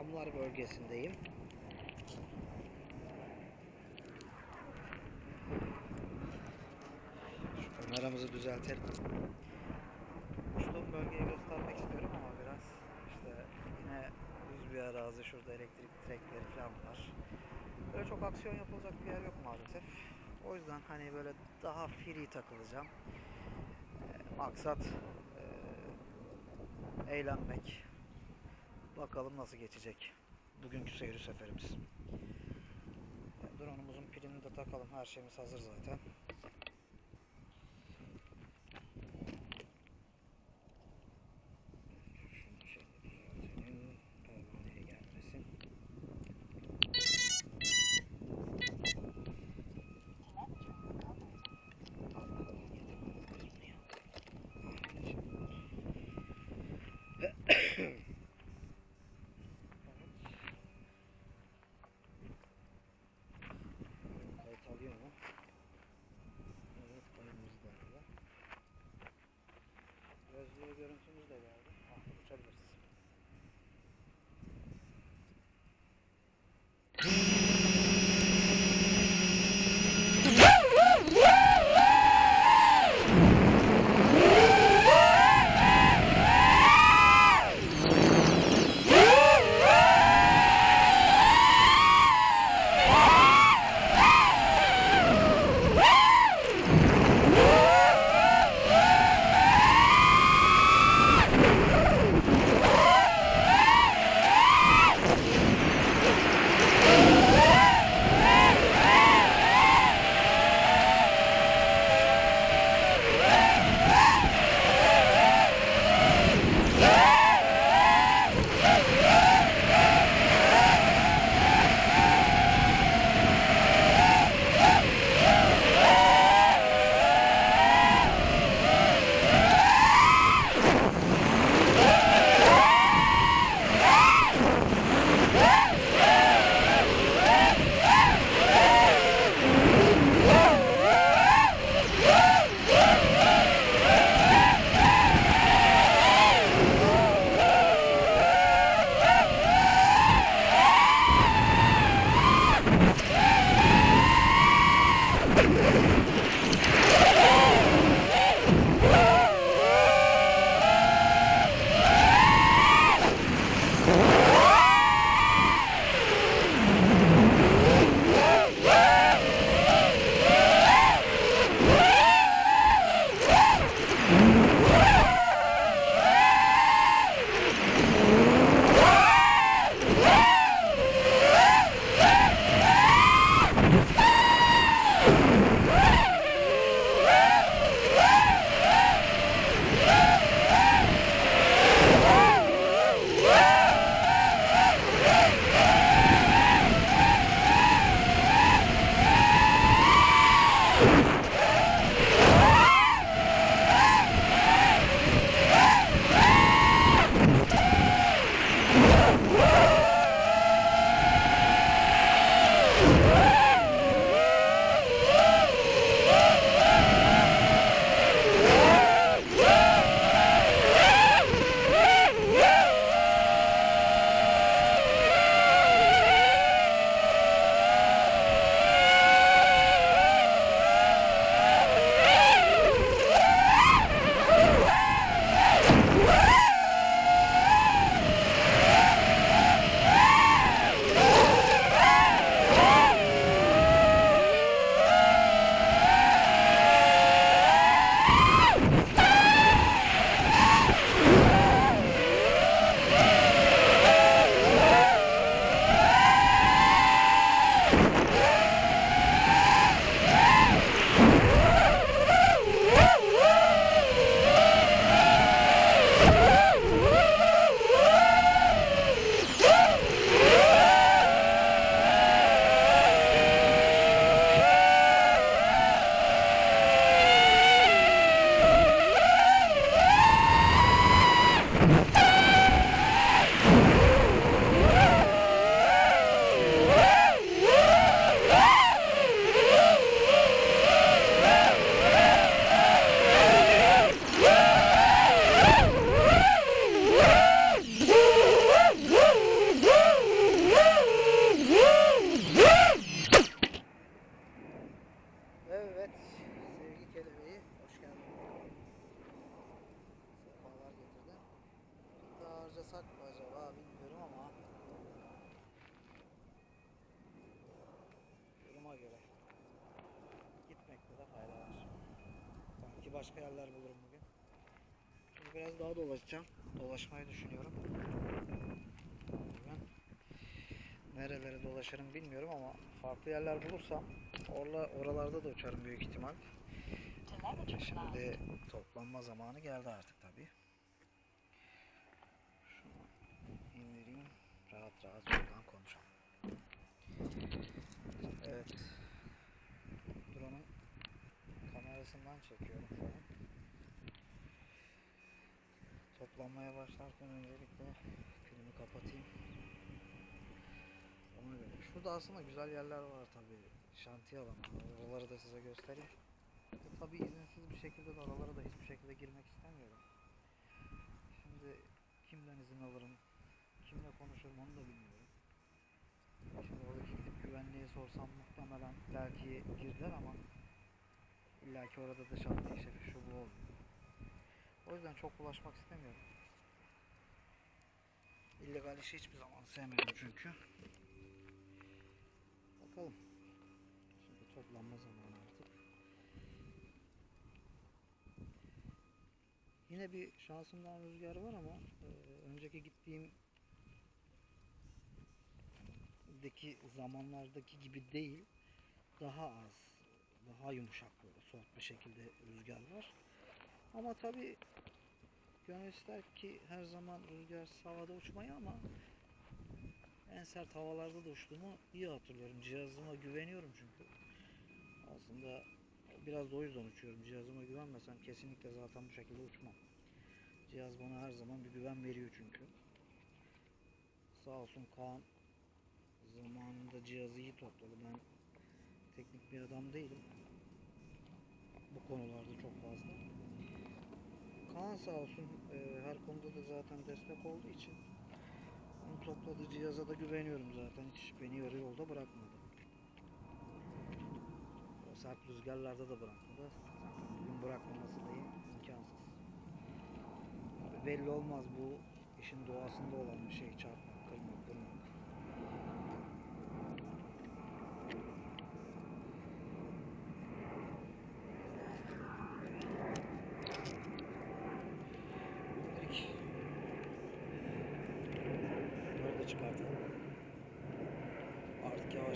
camlar bölgesindeyim. Şu kameramızı düzeltelim. Uçtuğum bölgeyi göstermek istiyorum ama biraz işte yine düz bir arazi. Şurada elektrik direkleri falan var. Böyle çok aksiyon yapılacak bir yer yok maalesef. O yüzden hani böyle daha free takılacağım. Ee, maksat e, eğlenmek. Bakalım nasıl geçecek bugünkü seyir seferimiz. Drone'umuzun pilini de takalım. Her şeyimiz hazır zaten. Evet, sevgi kelebeği, hoş geldin. Sefalar getirdi. Daha harcasak mı acaba bilmiyorum ama duruma göre gitmekte de fayda var. Belki başka yerler bulurum bugün. Şimdi biraz daha dolaşacağım. Dolaşmayı düşünüyorum. Nerelere dolaşırım bilmiyorum ama farklı yerler bulursam orla, oralarda da uçarım büyük ihtimal. Şimdi toplanma zamanı geldi artık tabii. Şunu indireyim. Rahat rahat şuradan konuşalım. Evet. Drone'un kamerasından çekiyorum şu an. Toplanmaya başlarken öncelikle filmi kapatayım. Ona göre. Şurada aslında güzel yerler var tabii. Şantiye alanı. Oraları da size göstereyim. E, tabii izinsiz bir şekilde de oralara da hiçbir şekilde girmek istemiyorum. Şimdi kimden izin alırım, kimle konuşurum onu da bilmiyorum. Şimdi oradaki gidip güvenliğe sorsam muhtemelen belki girdiler ama illaki orada da şantiye şefi şu bu olmuyor. O yüzden çok bulaşmak istemiyorum. İllegal işi hiçbir zaman sevmedim çünkü. Bakalım. Şimdi toplanma zamanı artık. Yine bir şansımdan rüzgar var ama e, önceki gittiğim deki zamanlardaki gibi değil. Daha az, daha yumuşak böyle soft bir şekilde rüzgar var. Ama tabi gönül ister ki her zaman rüzgar havada uçmayı ama en sert havalarda da uçtuğumu iyi hatırlıyorum. Cihazıma güveniyorum çünkü. Aslında biraz da o yüzden uçuyorum. Cihazıma güvenmesem kesinlikle zaten bu şekilde uçmam. Cihaz bana her zaman bir güven veriyor çünkü. Sağ olsun Kaan zamanında cihazı iyi topladı. Ben teknik bir adam değilim. Bu konularda çok fazla. Kaan sağ olsun e, her konuda da zaten destek olduğu için topladığı cihaza da güveniyorum zaten. Hiç beni yarı yolda bırakmadı. O sert rüzgarlarda da bırakmadı. Bugün bırakmaması da imkansız. Belli olmaz bu işin doğasında olan bir şey. Çarpmak,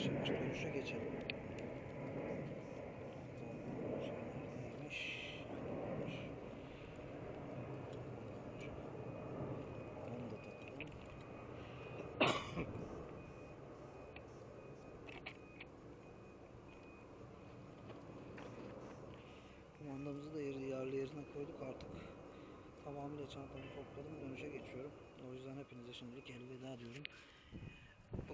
Yavaş dönüşe geçelim. Kumandamızı da yeri yerli yerine koyduk artık. Tamamıyla çantamı topladım dönüşe geçiyorum. O yüzden hepinize şimdilik elveda diyorum.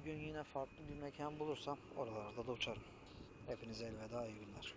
Bugün yine farklı bir mekan bulursam oralarda da uçarım. Hepinize elveda iyi günler.